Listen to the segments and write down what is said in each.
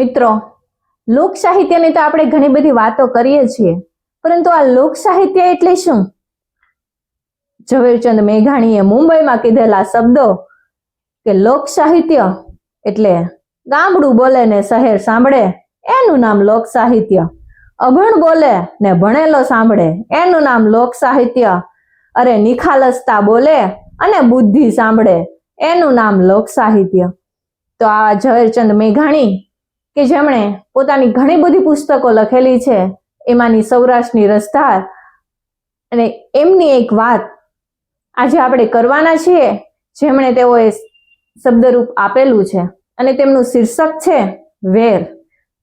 મિત્રો, લોક સાહિત્યની તો આપણે ઘણી બધી વાતો કરીએ છીએ, પરંતુ આ લોક સાહિત્ય એટલે શું? ઝવેરચંદ મેઘાણીએ મુંબઈમાં કીધેલા શબ્દો કે લોક સાહિત્ય એટલે ગામડું બોલે ને શહેર સાંભળે, એનું નામ લોક સાહિત્ય. અભણ બોલે ને ભણેલો સાંભળે, એનું નામ લોક સાહિત્ય. અરે નિખાલસતા બોલે અને બુદ્ધિ સાંભળે, એનું નામ લોક સાહિત્ય. તો આ ઝવેરચંદ મેઘાણી કે જેમણે પોતાની ઘણી બધી પુસ્તકો લખેલી છે, એમાંની સૌરાષ્ટ્રની રસધાર અને એમની એક વાત આજે આપણે કરવાના છીએ, જેમણે તેઓએ શબ્દરૂપ આપેલું છે અને તેમનું શીર્ષક છે વેર.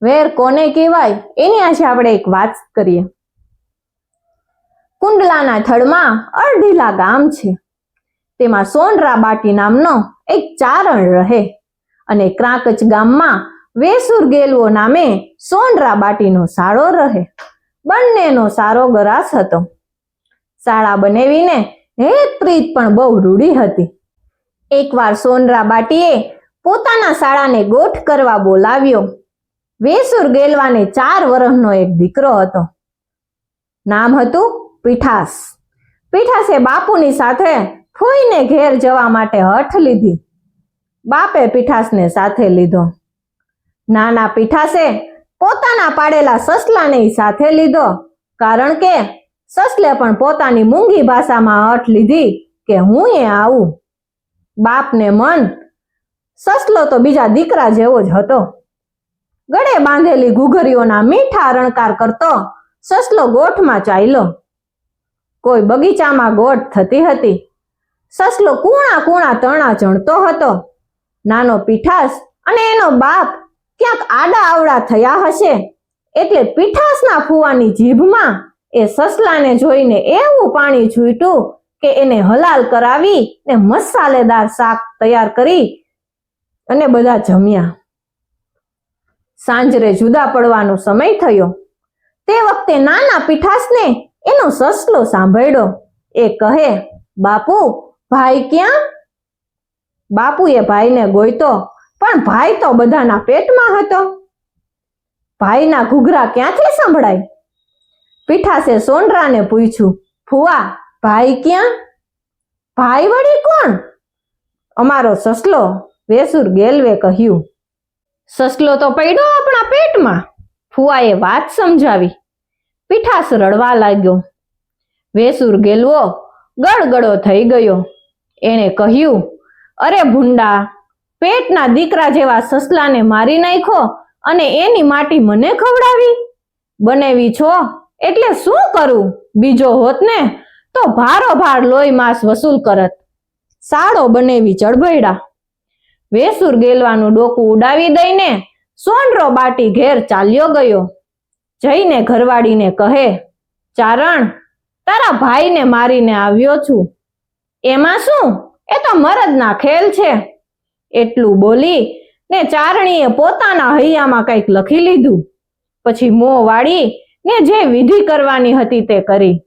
વેર કોને કહેવાય? એની આજે આપણે એક વાત કરીએ. કુંડલાના થડમાં અડધીલા ગામ છે. તેમાં સોનરા બાટી નામનો એક ચારણ રહે અને ક્રાંકચ ગામમાં વેસુર ગેલવો નામે સોનરા બાટીનો સાળો રહે. બંનેનો સારો ગરાસ હતો. શાળા બનાવીને હેત પ્રીત પણ બહુ રૂડી હતી. એકવાર સોનરા બાટીએ પોતાના શાળાને ગોઠ કરવા બોલાવ્યો. વેસુર ગેલવાને ચાર વર્ષનો એક દીકરો હતો. નામ હતું પીઠાસ. પીઠાસે બાપુની સાથે ફૂઈને ઘેર જવા માટે હઠ લીધી. બાપે પીઠાસને સાથે લીધો. નાના પીઠાસે પોતાના પાડેલા સસલાને સાથે લીધો. કારણ કે સસલે પણ પોતાની મૂંગી ભાષામાં હઠ લીધી કે હું એ આવું. બાપને મન સસલો તો બીજા દીકરા જેવો જ હતો. ગળે બાંધેલી ઘૂઘરીઓના મીઠા રણકાર કરતો સસલો ગોઠમાં ચાલ્યો. કોઈ બગીચામાં ગોઠ થતી હતી. સસલો કૂણા કૂણા તણા ચણતો હતો. નાનો પીઠાસ અને એનો બાપ ક્યાંક આડા આવડા થયા હશે, એટલે પીઠાસના ફુવાની જીભમાં એ સસલાને જોઈને એવું પાણી છૂટ્યું કે એને હલાલ કરાવી ને મસાલેદાર શાક તૈયાર કરી અને બધા જમ્યા. સાંજરે જુદા પડવાનો સમય થયો. તે વખતે નાના પીઠાસને એનો સસલો સાંભળ્યો. એ કહે, બાપુ, ભાઈ ક્યાં? બાપુએ ભાઈને ગોઈતો પણ ભાઈ તો બધાના પેટમાં હતો. ભાઈના ઘૂઘરા ક્યાંથી સંભળાય? પીઠાસે સોનરાને પૂછ્યું, ફુવા, ભાઈ ક્યાં? ભાઈ વળી કોણ? અમારો સસલો વેસુર ગેલવે કહ્યું, સસલો તો પડ્યો આપણા પેટમાં. ફુવાએ વાત સમજાવી. પીઠાસ રડવા લાગ્યો. વેસુર ગેલવો ગળગળો થઈ ગયો. એણે કહ્યું, અરે ભૂંડા પેટના દીકરા જેવા સસલાને મારી નાખ્યો અને એની માટી મને ખવડાવી. બનેવી છો? એટલે શું કરું? બીજો હોત ને, તો ભારો ભાર લોહી માસ વસૂલ કરત. સાડો બનેવી ચળભયડા વેસુર ગેલવાનું ડોકું ઉડાવી દઈને સોનરો બાટી ઘેર ચાલ્યો ગયો. જઈને ઘરવાળીને કહે, ચારણ, તારા ભાઈને મારીને આવ્યો છું. એમાં શું? એ તો મરદના ખેલ છે. એટલું બોલી ને ચારણીએ પોતાના હૈયામાં કંઈક લખી લીધું. પછી મોં વાળી ને જે વિધિ કરવાની હતી તે કરી.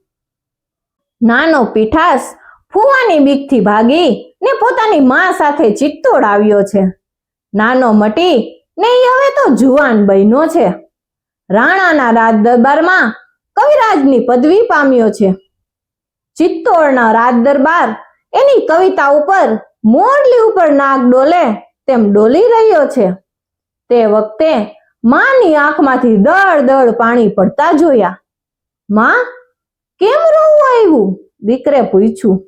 નાનો પીઠાસ ફુવાની બીકથી ભાગી ને પોતાની મા સાથે ચિત્તોડ આવ્યો છે. નાનો મટી ને હવે તો જુવાન બન્યો છે. રાણાના રાજ દરબારમાં કવિરાજની પદવી પામ્યો છે. ચિત્તોડના રાજ દરબાર એની કવિતા ઉપર મોરલી ઉપર નાક ડોલે, તેમ ડોલી રહ્યો છે. તે વખતે માની આંખમાંથી દળ દળ પાણી પડતા જોયા. માં, કેમ રોવું આવ્યું? દીકરે પૂછ્યું.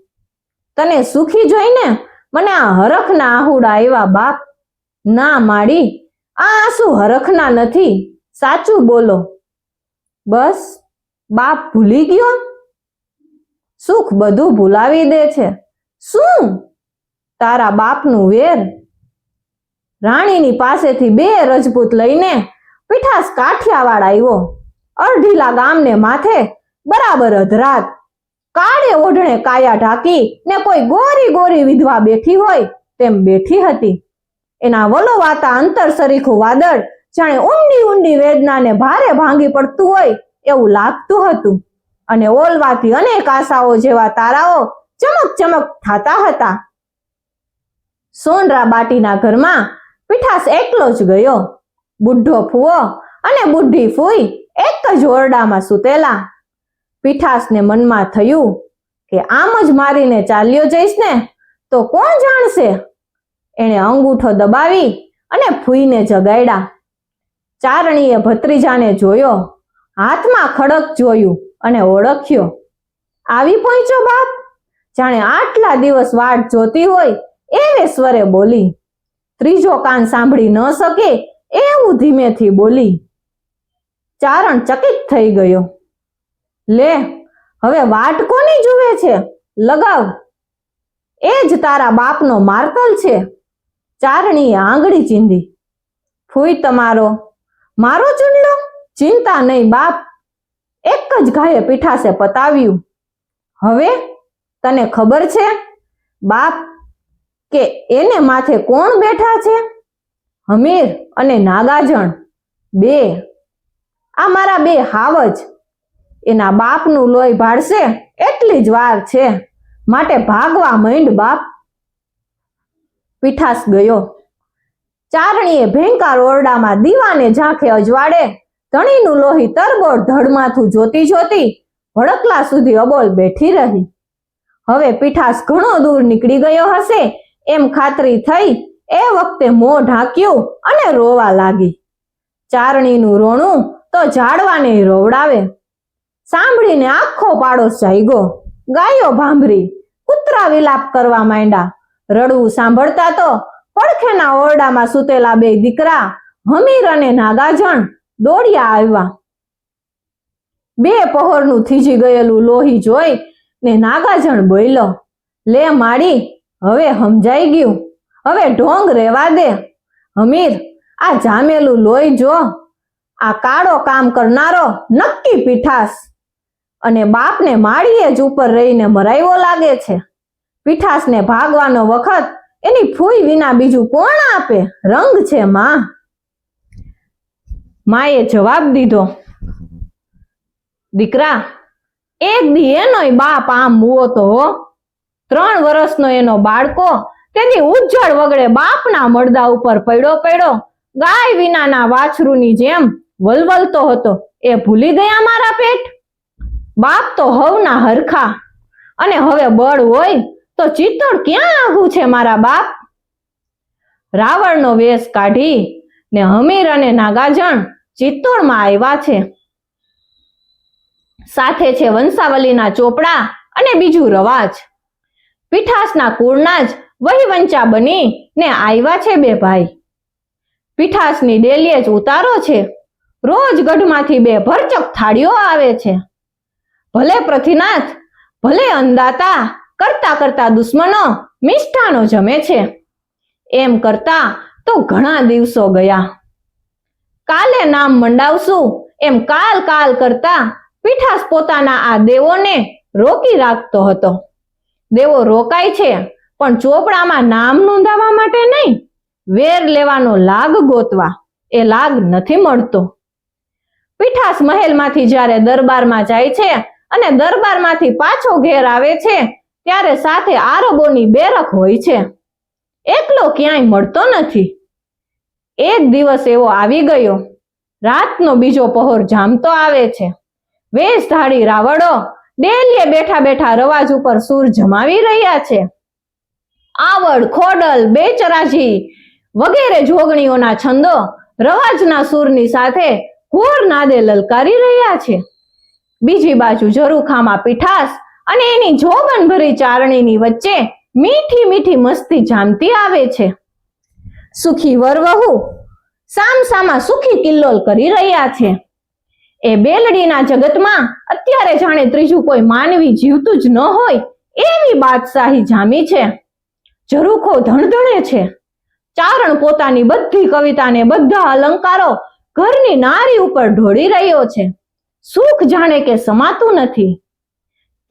તને સુખી જોઈને મને આ હરખના આહુડા આવ્યા બાપ. ના, માડી, આ આંસુ હરખના નથી, સાચું બોલો. બસ, બાપ ભૂલી ગયો? સુખ બધું ભૂલાવી દે છે. શું? તારા બાપનું વેર? રાણીની પાસેથી બે રજપૂત લઈને પીઠાસ કાઠિયાવાડ આવ્યો. અડધીલા ગામને માથે બરાબર અધરાત. કાળે ઓઢણે કાયા ઢાકી ને કોઈ ગોરી ગોરી વિધવા બેઠી હોય તેમ બેઠી હતી. એના વલોવાતા અંતર સરીખું વાદળ જાણે ઊંડી ઊંડી વેદનાને ભારે ભાંગી પડતું હોય એવું લાગતું હતું. અને ઓલવાથી અનેક આશાઓ જેવા તારાઓ ચમક ચમક થતા હતા. સોનરા બાટીના ઘરમાં પીઠાસ એકલો જ ગયો. બુઢો ફૂવો અને બુઢી ફૂઈ એક જ ઓરડામાં સૂતેલા. પીઠાસને મનમાં થયું કે આમ જ મારીને ચાલ્યો જઈશ ને તો કોણ જાણશે? એણે અંગૂઠો દબાવી અને ફૂઈને જગાડ્યા ચારણીએ ભત્રીજાને જોયો. હાથમાં ખડક જોયું અને ઓળખ્યો. આવી પહોંચ્યો બાપ. જાણે આટલા દિવસ વાટ જોતી હોય એવે સ્વરે બોલી, ત્રીજો કાન સાંભળી ન શકે એવું ધીમેથી બોલી. ચારણ ચકિત થઈ ગયો. લે, હવે વાટ કોની જુએ છે? લગાવ. એ જ તારા બાપનો માર્તલ છે. ચારણીએ આંગળી ચીંધી. ફૂઈ તમારો. મારો ચૂંડલો ચિંતા નહીં બાપ. એક જ ઘાયે પીઠાસે પતાવ્યું. હવે તને ખબર છે? બાપ કે એને માથે કોણ બેઠા છે? હમીર અને નાગાજણ. બે. આ મારા બે હાવજ. એના બાપનું લોહી ભાડશે એટલી જ વાર છે. માટે ભાગવા માંડ બાપ. પીઠાસ ગયો. ચારણીએ ભેંકાર ઓરડામાં દીવાને ઝાંખે અજવાડે ધણીનું લોહી તરબોળ ધડમાથું જોતી જોતી ભડકલા સુધી અબોલ બેઠી રહી. હવે પીઠાસ ઘણો દૂર નીકળી ગયો હશે. એમ ખાતરી થઈ એ વખતે મોં ઢાંક્યું અને રોવા લાગી. ચારણીનું રોણું તો ઝાડવાને રોવડાવે. સાંભળીને આખો પાડોશ જાગ્યો. ગાયો ભાંભરી, કૂતરા વિલાપ કરવા માંડ્યા. રડવું સાંભળતા તો પડખેના ઓરડામાં સૂતેલા બે દીકરા હમીર અને નાગાજણ દોડ્યા આવ્યા. બે પહોરનું થીજી ગયેલું લોહી જોઈ ને નાગાજણ બોલ્યો, લે માડી હવે સમજાઈ ગયું. હવે ઢોંગ રેવા દે. હમીર, આ જામેલું લોહી જો. આ કાળો કામ કરનારો નક્કી પીઠાસ અને બાપને માળીએ જ ઉપર રહીને મરાયો લાગે છે. પીઠાસને ભાગવાનો વખત એની ફૂઈ વિના બીજું કોણ આપે? રંગ છે માં. માએ જવાબ દીધો. દીકરા, એક દી એનોય બાપ આમ મુવો તો ત્રણ વર્ષનો એનો બાળકો તેની ઉજ્જળ વગડે બાપના મળદા ઉપર પડ્યો પડ્યો. ગાય વિનાના વાછરુની જેમ વલવલતો હતો. એ ભૂલી ગયા મારા પેટ? બાપ તો હવના હરખા. અને હવે બળ હોય તો ચિત્તોડ ક્યાં આઘું છે મારા બાપ? રાવણનો વેશ કાઢી ને હમીર અને નાગાજણ ચિત્તોડમાં આવ્યા છે. સાથે છે વંશાવલીના ચોપડા અને બીજું રવાજ. પીઠાસના કુળના જ વહીવંચા બની ને આવ્યા છે બે ભાઈ. પીઠાસની ડેલીએ જ ઉતારો છે. રોજ ગઢમાંથી બે ભરચક થાળીઓ આવે છે. ભલે પ્રતિનાથ ભલે અંદાતા કરતા કરતા દુશ્મનો મિષ્ઠાનો જમે છે. એમ કરતા તો ઘણા દિવસો ગયા. કાલે નામ મંડાવશું એમ કાલ કાલ કરતા પીઠાસ પોતાના આ દેવોને રોકી રાખતો હતો. દેવો રોકાય છે, પણ ચોપડામાં નામ નોંધાવા માટે નહીં. વેર લેવાનો લાગ ગોતવા, એ લાગ નથી મળતો. પીઠાસ મહેલમાંથી જ્યારે દરબારમાં જાય છે અને દરબારમાંથી પાછો ઘેર આવે છે, ત્યારે સાથે આરબોની બેરક હોય છે. એકલો ક્યાંય મળતો નથી. એક દિવસ એવો આવી ગયો. રાતનો બીજો પહોર જામતો આવે છે. વેશ ધાડી રાવડો ડેલીએ બેઠા બેઠા રવાજ ઉપર સૂર જમાવી રહ્યા છે. આવડ, ખોડલ, બેચરાજી વગેરે જોગણીઓના છંદો રવાજના સૂરની સાથે ઘોર નાદે લલકારી રહ્યા છે. બીજી બાજુ ઝરૂખામાં પીઠાસ અને એની જોગનભરી ચારણીની વચ્ચે મીઠી મીઠી મસ્તી જામતી આવે છે. સુખી વરવહુ સામ સામા સુખી કિલ્લોલ કરી રહ્યા છે. એ બેલડીના જગતમાં અત્યારે જાણે ત્રીજું કોઈ માનવી જીવતું જ ન હોય એવી બાદશાહી જામી છે. ઝરૂખો ધણધણે છે. ચારણ પોતાની બધી કવિતાને બધા અલંકારો ઘરની નારી ઉપર ઢોળી રહ્યો છે. સુખ જાણે કે સમાતું નથી.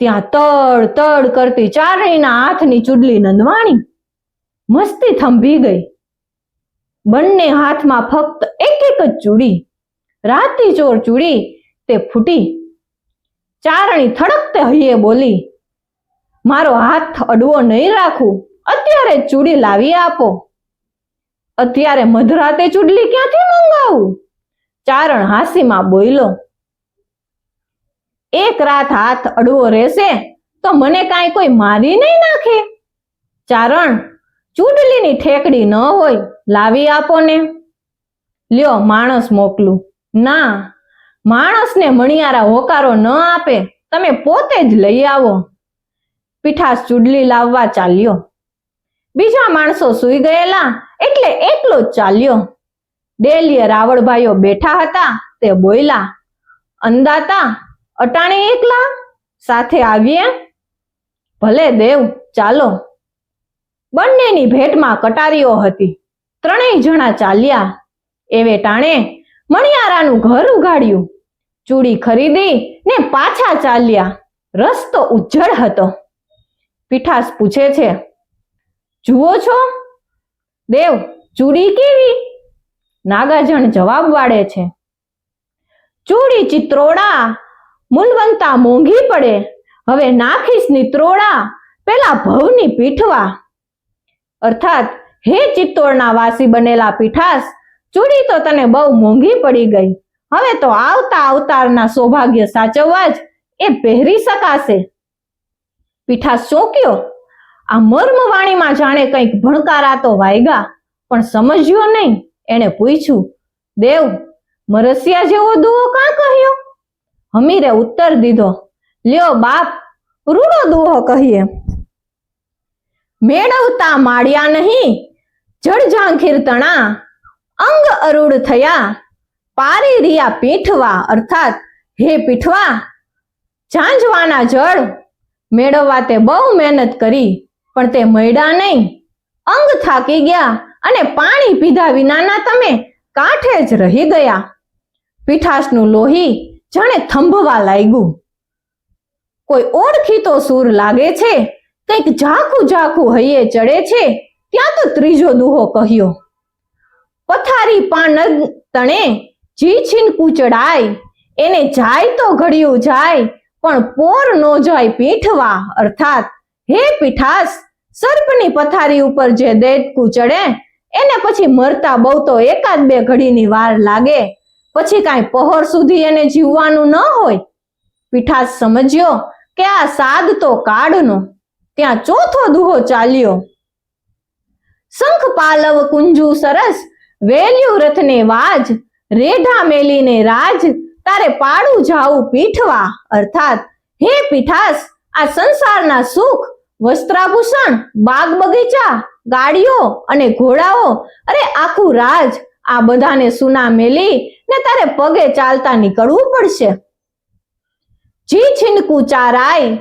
ત્યાં તડ તડ કરતી ચારણીના હાથની ચૂડલી નંદવાણી મસ્તી થંભી ગઈ. બંને હાથમાં ફક્ત એક એક જ ચૂડી. રાતી ચોર ચૂડી તે ફૂટી. ચારણી થડકતે હૈયે બોલી, મારો હાથ અડવો નહીં રાખું, અત્યારે ચૂડી લાવી આપો. અત્યારે મધરાતે ચૂડલી ક્યાંથી મંગાવું? ચારણ હાસીમાં બોયલો, એક રાત હાથ અડવો રહેશે તો મને કાંઈ કોઈ મારી નહીં નાખે. ચારણ, ચૂડલીની ઠેકડી ન હોય, લાવી આપો ને. લ્યો માણસ મોકલું. ના, માણસને મણિયારા હોકારો ન આપે, તમે પોતે જ લઈ આવો. પીઠાસ ચૂડલી લાવવા ચાલ્યો. બીજા માણસો સૂઈ ગયેલા એટલે એકલો જ ચાલ્યો. ડેલીએ રાવળભાઈઓ બેઠા હતા, તે બોયલા, અંદાતા, અટાણે એકલા? સાથે આવીએ? ભલે દેવ, ચાલો. બંનેની ભેટમાં કટારીઓ હતી. ત્રણેય જણા ચાલ્યા. એવે ટાણે મણિયારાનું ઘર ઉગાડ્યું ચૂડી ખરીદી ને પાછા ચાલ્યા. રસ્તો ઉજ્જળ હતો. પીઠાસ પૂછે છે, જુઓ છો? દેવ, ચૂડી કેવી? નાગાજણ જવાબ વાળે છે, ચૂડી ચિત્રોડા, મૂલવંતા મોંઘી પડે. હવે નાખીશ નિત્રોડા, પેલા ભવની પીઠવા. અર્થાત, હે ચિત્તોડના વાસી બનેલા પીઠાસ ચૂડી તો તને બહુ મોંઘી પડી ગઈ. હવે તો આવતા અવતારના સૌભાગ્ય સાચવવા જ એ પહેરી શકાશે. પીઠા ચોંક્યો આ મર્મવાણીમાં જાણે કંઈક ભણકારા તો વાયગા, પણ સમજ્યો નહીં. એણે પૂછ્યું, દેવ, મરસિયા જેવો દુઓ કાં કહ્યો? હમીરે ઉત્તર દીધો, લ્યો બાપ, રૂડો દુહો કહીએ. મેળવતા માળ્યા નહીં જળઝાંખીર તણા અંગ અરૂઢ થયા. પારી રિયા પીઠવા, અર્થાત હે પીઠવા, ઝાંઝવાના જળ મેળવવા તે બહુ મહેનત કરી, પણ તે મળ્યા નહીં. અંગ થાકી ગયા અને પાણી પીધા વિનાના તમે કાંઠે જ રહી ગયા. પીઠાસનું લોહી જાણે થંભવા લાગ્યું. કોઈ ઓળખીતો સૂર લાગે છે, કંઈક ઝાખું ઝાખું હૈયે ચડે છે, ત્યાં તો ત્રીજો દુહો કહ્યો. પથારી પાન તણે જી છીન કૂચડાય. એને જાય તો ઘડિયું જાય, પણ પોર નો જાય પીઠવા. અર્થાત, હે પીઠાસ, સર્પની પથારી ઉપર જે દેટ કૂચડે, એને પછી મરતા બહુ તો એકાદ બે ઘડીની વાર લાગે. પછી કાંઈ પહોર સુધી એને જીવવાનું ન હોય. પીઠાસ સમજ્યો કે આ સાદ તો કાળનો. ત્યાં ચોથો દુહો ચાલ્યો. શંખ પાલવ કુંજુ સરસ વેલ્યુ રથને વાજ, રેઢા મેલીને રાજ, તારે પાડું જાવું પીઠવા. અર્થાત, હે પીઠાસ, આ સંસારના સુખ, વસ્ત્રાભૂષણ, બાગ બગીચા, ગાડીઓ અને ઘોડાઓ, અરે આખું રાજ, આ બધાને સુના મેલી, ને તારે પગે ચાલતા નીકળવું પડશે. જી છીનકું ચારાય,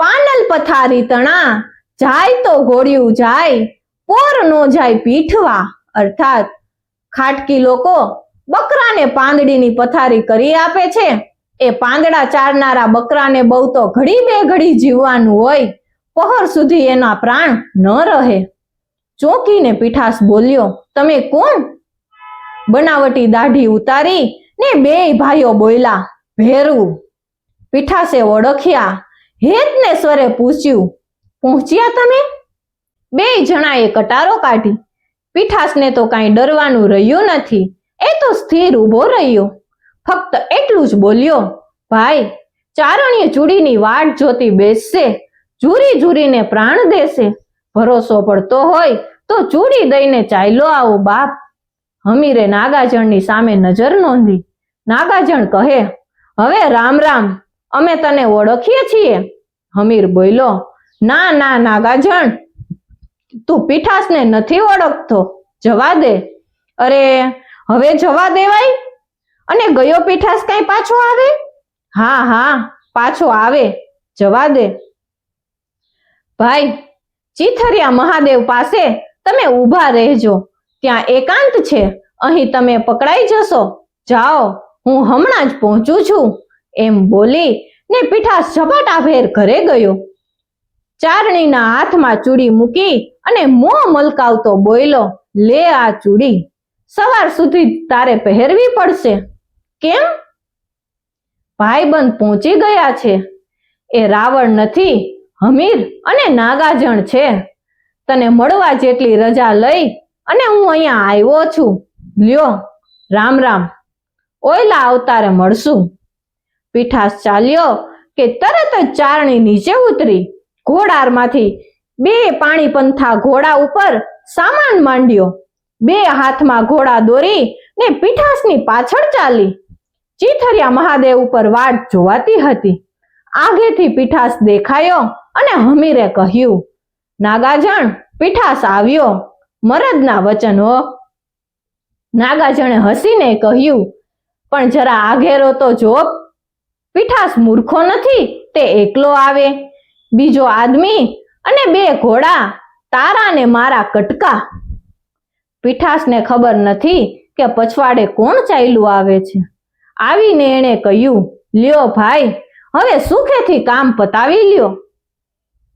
પાનલ પથારી તણા, જાય તો ઘોડિયું જાય, પોર નો જાય પીઠવા. અર્થાત ખાટકી લોકો બકરાને પાંદડીની પથારી કરી આપે છે. એ પાંદડા ચારનારા બકરાને બહુ તો ઘડી બે ઘડી જીવવાનું હોય, પહોર સુધી એના પ્રાણ ન રહે. ચોંકીને પીઠાસ બોલ્યો, તમે કોણ? બનાવટી દાઢી ઉતારી ને બે ભાઈઓ બોલ્યા ભેરવું પીઠાસે ઓળખ્યા, હેતને સ્વરે પૂછ્યું, પહોંચ્યા તમે? બે જણાએ કટારો કાઢી પીઠાસને તો કાંઈ ડરવાનું રહ્યું નથી. એ તો સ્થિર ઊભો રહ્યો. ફક્ત એટલું જ બોલ્યો, ભાઈ ચારણીએ ચૂડીની વાટ જોતી બેસશે, ઝૂરી ઝૂરીને પ્રાણ દેશે. ભરોસો પડતો હોય તો ચૂડી દઈને ચાલ્યો આવો, બાપ. હમીરે નાગાજણની સામે નજર નોંધી. નાગાજણ કહે, હવે રામ રામ, અમે તને ઓળખીએ છીએ. હમીર બોલ્યો, ના ના, નાગાજણ તું પીઠાસને નથી ઓળખતો? જવા દે. અરે, હવે જવા દેવાય? અને ગયો પીઠાસ કઈ પાછો આવે? હા હા, પાછો આવે. જવા દે. ભાઈ, ચીથરિયા મહાદેવ પાસે તમે ઊભા રહેજો. ત્યાં એકાંત છે. અહીં તમે પકડાઈ જશો. જાઓ, હું હમણાં જ પહોંચું છું. એમ બોલી ને પીઠાસ ઝપાટાભેર ઘરે ગયો. ચારણીના હાથમાં ચૂડી મૂકી અને મોં મલકાવતો બોયલો, લે આ ચૂડી, સવાર સુધી તારે પહેરવી પડશે. કેમ? ભાઈબંધ પહોંચી ગયા છે. એ રાવણ નથી, હમીર અને નાગાજણ છે. તને મળવા જેટલી રજા લઈ અને હું અહીંયા આવ્યો છું. લ્યો, રામ રામ. ઓયલા અવતારે મળશું. પીઠાસ ચાલ્યો કે તરત જ ચારણી નીચે ઉતરી. ઘોડારમાંથી બે પાણી પંથા ઘોડા ઉપર સામાન માંડ્યો. બે હાથમાં ઘોડા દોરી ને પીઠાસની પાછળ ચાલી. ચીથરિયા મહાદેવ ઉપર વાટ જોવાતી હતી. આગેથી પીઠાસ દેખાયો અને હમીરે કહ્યું, નાગાજણ, પીઠાસ આવ્યો. મરદના વચનો. નાગાજણે હસીને કહ્યું, પણ જરા આઘેરો તો જોપ પીઠાસ મૂર્ખો નથી, તે એકલો આવે. બીજો આદમી અને બે ઘોડા, તારા ને મારા કટકા. પીઠાસને ખબર નથી કે પછવાડે કોણ ચાલ્યું આવે છે. આવીને એણે કહ્યું, લ્યો ભાઈ, હવે સુખેથી કામ પતાવી લ્યો.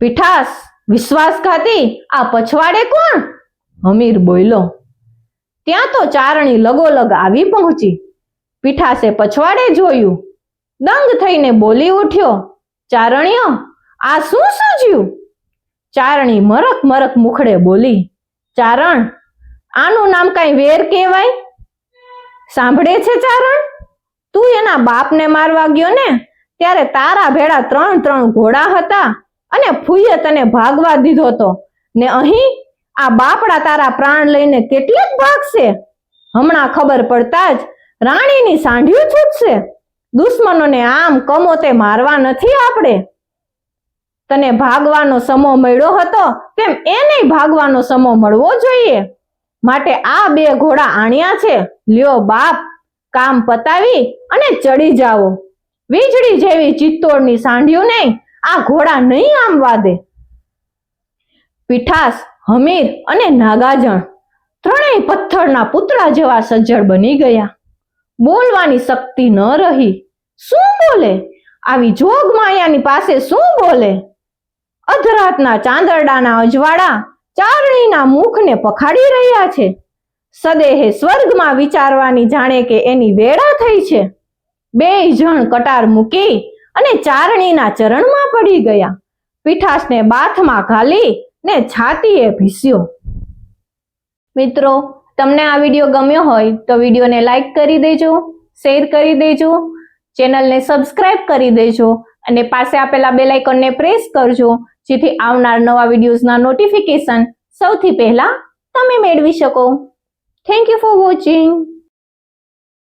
પીઠાસ, વિશ્વાસઘાતી, આ પછવાડે કોણ? હમીર બોલ્યો, ત્યાં તો ચારણી લગોલગ આવી પહોંચી. પીઠાસે પછવાડે જોયું, દંગ થઈને બોલી ઉઠ્યો, ચારણીઓ, આ શું સૂજ્યું ચારણી મરક મરક મુખડે બોલી, ચારણ, આનું નામ કઈ વેર કહેવાય? સાંભળે છે ચારણ? તું એના બાપને મારવા ગયો ને, ત્યારે તારા ભેળા ત્રણ ત્રણ ઘોડા હતા અને ફૂઈએ તને ભાગવા દીધો તો ને અહીં આ બાપડા તારા પ્રાણ લઈને કેટલેક ભાગશે? હમણાં ખબર પડતા જ રાણીની સાંઢિયું છૂટશે. દુશ્મનોને આમ કમોતે મારવા નથી આપણે. તને ભાગવાનો સમો મળ્યો હતો? તેમ એને ભાગવાનો સમો મળવો જોઈએ? માટે આ બે ઘોડા આણ્યા છે. લ્યો બાપ, કામ પતાવી અને ચડી જાઓ. વીજળી જેવી ચિત્તોડની સાંઢ્યું નહીં, આ ઘોડા નહીં આમવા દે પીઠાસ, હમીર અને નાગાજણ ત્રણેય પથ્થરના પુતળા જેવા સજ્જડ બની ગયા. બોલવાની શક્તિ ન રહી. શું બોલે? આવી જોગ માયાની પાસે શું બોલે? અધરાતના ચાંદરડાના અજવાળા ચારણીના મુખને પખાડી રહ્યા છે. સદેહે સ્વર્ગમાં વિચારવાની જાણે કે એની વેળા થઈ છે. બે જણ કટાર મૂકી અને ચારણીના ચરણમાં પડી ગયા. પીઠાસને બાથમાં ઘાલી ને છાતીએ ભીસ્યો. મિત્રો, તમને આ વીડિયો ગમ્યો હોય તો વિડીયોને લાઈક કરી દેજો, શેર કરી દેજો, ચેનલને સબસ્ક્રાઇબ કરી દેજો અને પાસે આપેલા બેલ આઇકોનને પ્રેસ કરજો જેથી આવનાર નવા વિડીયોઝના નોટિફિકેશન સૌથી પહેલા તમે મેળવી શકો. Thank you for watching